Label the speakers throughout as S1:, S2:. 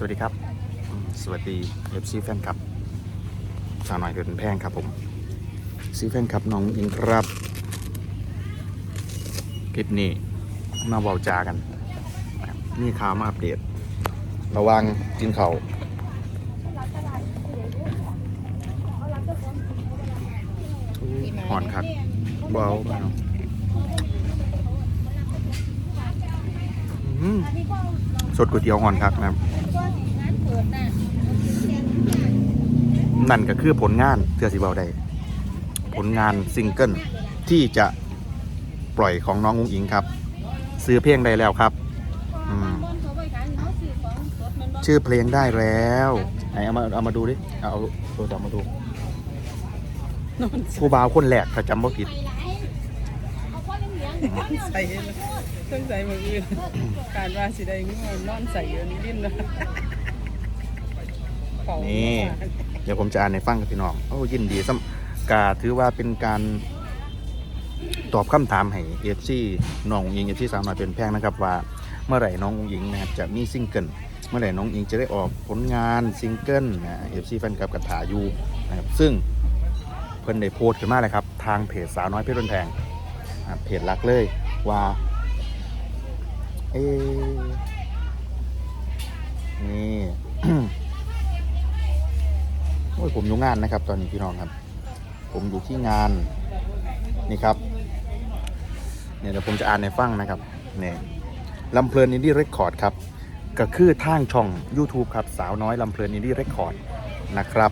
S1: สวัสดีครับ สวัสดี FC แฟนคลับสาวหน่อยเดินแพงครับผมซีแฟนคลับน้องอิงครับ คลิปนี้มาเบาจากัน นี่ข่าวมาอัปเดต ระวังกินเขาวหอนครับเบาเบาสดก๋วยเตี๋ยวหอนครับนะครับ นั่นก็คือผลงานเทือสีเบาได้ผลงานซิงเกิลที่จะปล่อยของน้องอุ้งอิงครับ ซื้อเพลงได้แล้วครับอืมชื่อเพลงได้แล้วไหนเอามาเอามาดูดิ เอาเอาตัวจับมาดู
S2: นอน
S1: ผู้บ่าวคนแรกถ้าจำไม่ผิด
S2: ใส่เลยต้องใส่มืออื่นการว่าสิได้ง่วงนอนใส่อยู่นี่ดิ้นนะเป่า
S1: นี่เดี๋ยวผมจะอ่านในฟังกับพี่น้องโอ้ยินดีซ้ำกาถือว่าเป็นการตอบคำถามให้เอฟซีน้องอุ๋งอิงเอฟซีสาวน้อยเป็นแพงนะครับว่าเมื่อไหร่น้องอุ๋งอิงนะครับจะมีซิงเกิลเมื่อไหร่น้องอุ๋งอิงจะได้ออกผลงานซิงเกิลนะเอฟซีแฟนคลับกับถาอยูนะครับซึ่งเพิ่นได้โพสต์ขึ้นมาเลยครับ ทางเพจสาวน้อยเพชรบนแพงเพจหลักเลยว่าเอนี่ ยผมอยู่งานนะครับ ตอนนี้พี่น้องครับ ผมอยู่ที่งานนี่ครับเนี่ยเดี๋ยวผมจะอ่านในฟังนะครับเนี่ยลำเพลินอินดี้เรคคอร์ดครับก็คือทางช่อง YouTube ครับ สาวน้อยลำเพลินอินดี้เรคคอร์ดนะครับ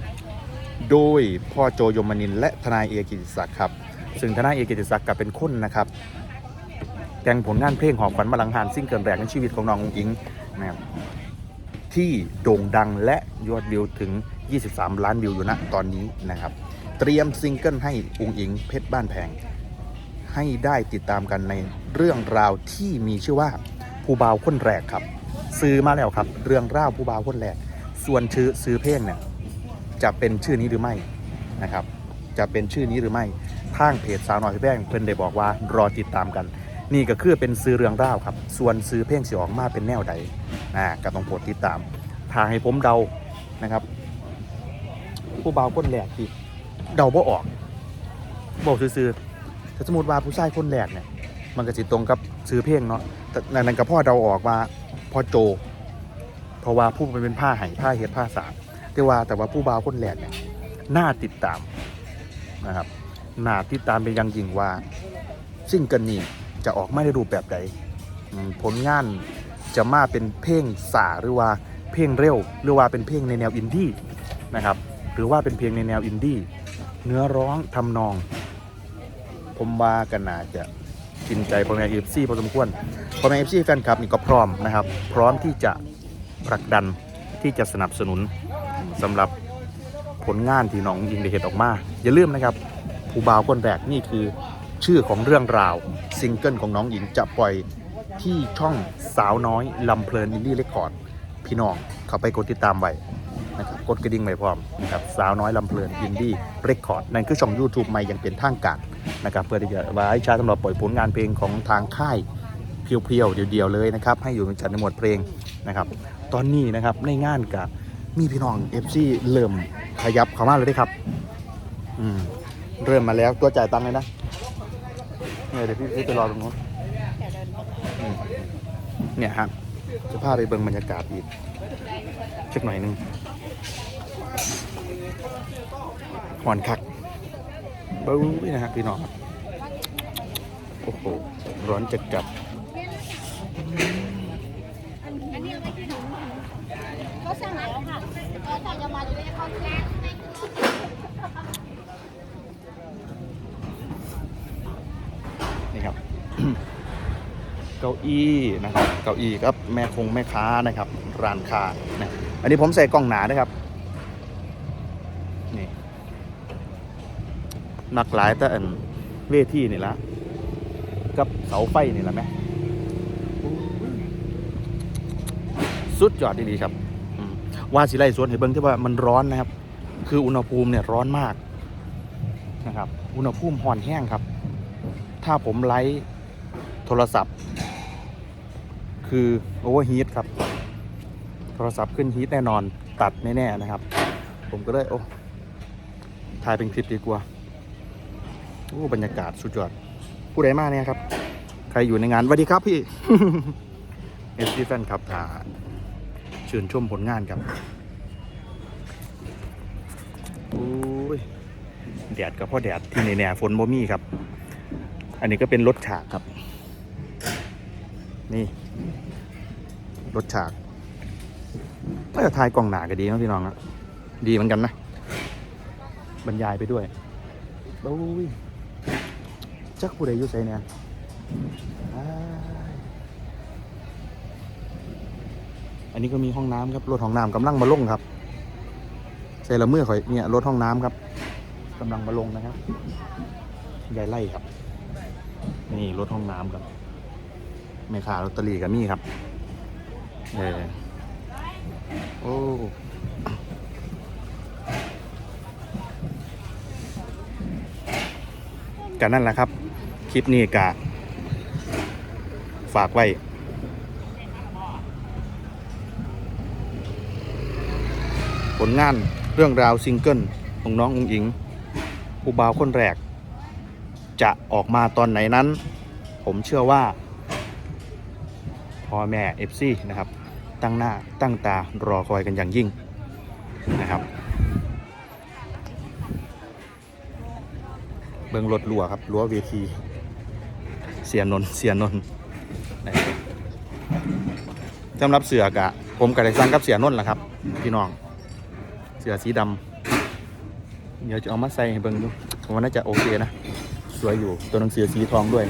S1: โดยพ่อโจยมนินและทนายเอกิติศักดิ์ครับ ซึ่งทนายเอกิติศักดิ์กับเป็นคนนะครับแต่งผลงานเพลงหอบฝันมาลังหานซิ่งเกินแรกในชีวิตของน้ององอิงนะครับ ที่โด่งดังและยอดวิวถึง 23 ล้านวิวอยู่ณตอนนี้นะครับ เตรียมซิงเกิลให้อุงอิงเพชรบ้านแพง ให้ได้ติดตามกันในเรื่องราวที่มีชื่อว่าผู้บ่าวคนแรกครับ ซื้อมาแล้วครับ เรื่องราวผู้บ่าวคนแรก ส่วนชื่อซื้อเพลงเนี่ยจะเป็นชื่อนี้หรือไม่นะครับ จะเป็นชื่อนี้หรือไม่ทางเพจสาวน้อยแป้งเพิ่นได้บอกว่ารอติดตามกัน นี่ก็คือเป็นซื้อเรื่องราวครับ ส่วนซื้อเพลงสีออกมาเป็นแนวใดอ่าก็ต้องโปรดติดตามทางให้ผมเดานะครับ ผู้บ่าวคนแรกที่เดาบ่ออกบอกซื่อๆถ้าสมมติว่าผู้ชายคนแรกเนี่ยมันก็สิตรงกับซื้อเพลงเนาะแต่นั่นก็พ่อเดาออกว่าพ่อโจ เพราะว่าผู้มันเป็นผ้าไห่ผ้าเฮ็ดผ้าสามแต่ว่าแต่ว่าผู้บ่าวคนแรกเนี่ยน่าติดตามนะครับน่าติดตามเป็นอย่างยิ่งว่าซิ่งกิลนี้ จะออกมาในรูปแบบใดผลงานจะมาเป็นเพลงสาหรือว่าเพลงเร็ว หรือว่าเป็นเพลงในแนวอินดี้นะครับหรือว่าเป็นเพลงในแนวอินดี้เนื้อร้องทำนอง ผมว่ากันน่าจะกินใจพ่อแม่เอฟซีพอสมควรพ่อแม่เอฟซีแฟนคลับนี่ก็พร้อมนะครับ พร้อมที่จะผลักดันที่จะสนับสนุนสำหรับผลงานที่น้องอิงได้เห็นออกมา อย่าลืมนะครับ ผู้บ่าวคนแรกนี่คือ ชื่อของเรื่องราวซิงเกิลของน้องหญิงจะปล่อยที่ช่องสาวน้อยลำเพลินอินดี้เรคคอร์ดพี่น้องเข้าไปกดติดตามไว้นะครับกดกระดิ่งไว้พร้อมนะครับสาวน้อยลำเพลินอินดี้เรคคอร์ดนั่นคือช่อง YouTube ใหม่อยังเป็นทางการนะครับเพื่อที่จะไว้ใช้สำหรับปล่อยผลงานเพลงของทางค่ายเพียวๆเดียวๆเลยนะครับให้อยู่ในจัดในหมวดเพลงนะครับตอนนี้นะครับในงานกับมีพี่น้อง FC เริ่มขยับเข้ามาเลยเด้ครับ อืมเริ่มมาแล้วตัวจ่ายตังค์เลยนะ เนี่ยเดี๋ยวพี่พี่ไปรอตรงนู้นอืมเนี่ยฮะจะพาไปเบิ่งบรรยากาศอีกสักหน่อยหนึงหอนคักเบ้านะฮะพี่น้องครับโอ้โหร้อนจัดจัด
S3: เขาสั่งแล้วค่ะเขาสั่งจะมาอยู่ในเขาแจ้ง
S1: นี่ครับ เก้าอี้นะครับเก้าอี้ครับแม่คงแม่ค้านะครับร้านค้านะอันนี้ผมใส่กล้องหนานะครับนี่หนักหลายแต่อันเวทีนี่ละกับเสาไฟนี่ละแม่สุดยอดดีๆครับว่าสิไล่สวนเห็นเบิ้งที่ว่ามันร้อนนะครับ คืออุณหภูมิเนี่ยร้อนมากนะครับ อุณหภูมิห่อนแห้งครับ ถ้าผมไลฟ์โทรศัพท์ คือโอเวอร์ฮีทครับ โทรศัพท์ขึ้นฮีทแน่นอนตัดแน่ๆนะครับ ผมก็เลยโอ้ถ่ายเป็นคลิปดีกว่าโอ้บรรยากาศสุดยอดผู้ใดมากเนี่ยครับ ใครอยู่ในงานสวัสดีครับพี่เอฟซีแฟนครับอ่าเชิญชมผลงานครับโอ้ยแดดกับพ่อแดดที่ในแน่ฝนบ่มีครับ อันนี้ก็เป็นรถฉากครับ นี่รถฉากน่าจะทายกล่องหนาก็ดีนะพี่น้องนะดีเหมือนกันนะ บรรยายไปด้วยโอ้ยจักผู้ใดอยู่ไสเนี่ยอ้ายอันนี้ก็มีห้องน้ำครับ รถห้องน้ำกำลังมาลงครับใส่ละเมื่อข่อยเนี่ยรถห้องน้ำครับกำลังมาลงนะครับยายไล่ครับ นี่รถห้องน้ำครับ แม่ค้าลอตเตอรี่กับมี่ครับเออโอ้กันนั่นแหละครับ คลิปนี้กะฝากไว้ ผลงานเรื่องราวซิงเกิลของน้ององอิงผู้บ่าวคนแรก จะออกมาตอนไหนนั้น ผมเชื่อว่า พ่อแม่ FC นะครับ ตั้งหน้าตั้งตารอคอยกันอย่างยิ่งนะครับ เบิงรถลัวครับรั้วเวทีเสียนนเสียนนนสำหรับเสือกะผมกับไดซังกับเสียนนท์แหละครับ พี่น้อง เสือสีดำเดี๋ยวจะเอามาใส่ให้เบิงดูผมว่าน่าจะโอเคนะ สวยอยู่ตัวหนังสือสีทองด้วย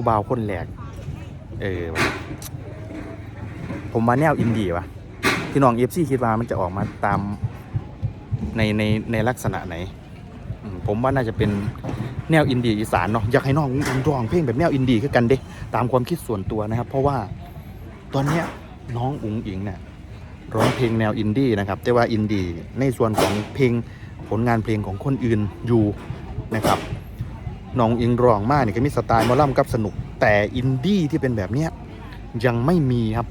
S1: ผู้บ่าวคนแหลกเออผมว่าแนวอินดี้วะพี่น้องเอฟซีคิดว่ามันจะออกมาตามในในในลักษณะไหน ผมว่าน่าจะเป็นแนวอินดี้อีสานเนาะอยากให้น้องอุ้งอิงร้องเพลงแบบแนวอินดี้คือกันเด้ตามความคิดส่วนตัวนะครับ เพราะว่าตอนเนี้ยน้องอุ๋งอิงเนี่ยร้องเพลงแนวอินดี้นะครับ แต่ว่าอินดี้ในส่วนของเพลงผลงานเพลงของคนอื่นอยู่นะครับ น้องอิงร้องมากนี่ก็มีสไตล์มอลล่ำกับสนุก แต่อินดี้ที่เป็นแบบเนี้ยยังไม่มีครับ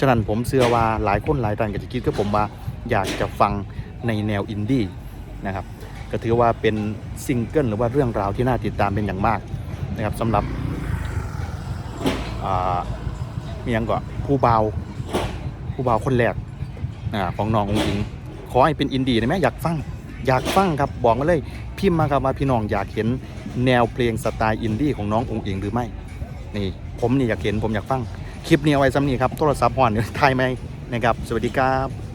S1: ฉะนั้นผมเชื่อว่าหลายคนหลายท่านก็จะคิดกับผมว่าอยากจะฟังในแนวอินดี้นะครับก็ถือว่าเป็นซิงเกิลหรือว่าเรื่องราวที่น่าติดตามเป็นอย่างมากนะครับสำหรับมียังก่อนผู้เบาผู้เบาคนแรกอของน้ององอิง ขอให้เป็นอินดี้ได้ไหมอยากฟังอยากฟังครับบอกมาเลยพิมพ์มาครับว่าพี่น้องอยากเห็น แนวเพลงสไตล์อินดี้ของน้ององเอิงหรือไม่ นี่ ผมนี่อยากเห็นผมอยากฟัง คลิปนี้เอาไว้ซ้ำนี่ครับ โทรศัพท์ห่อนถ่ายไหมนะครับ สวัสดีครับ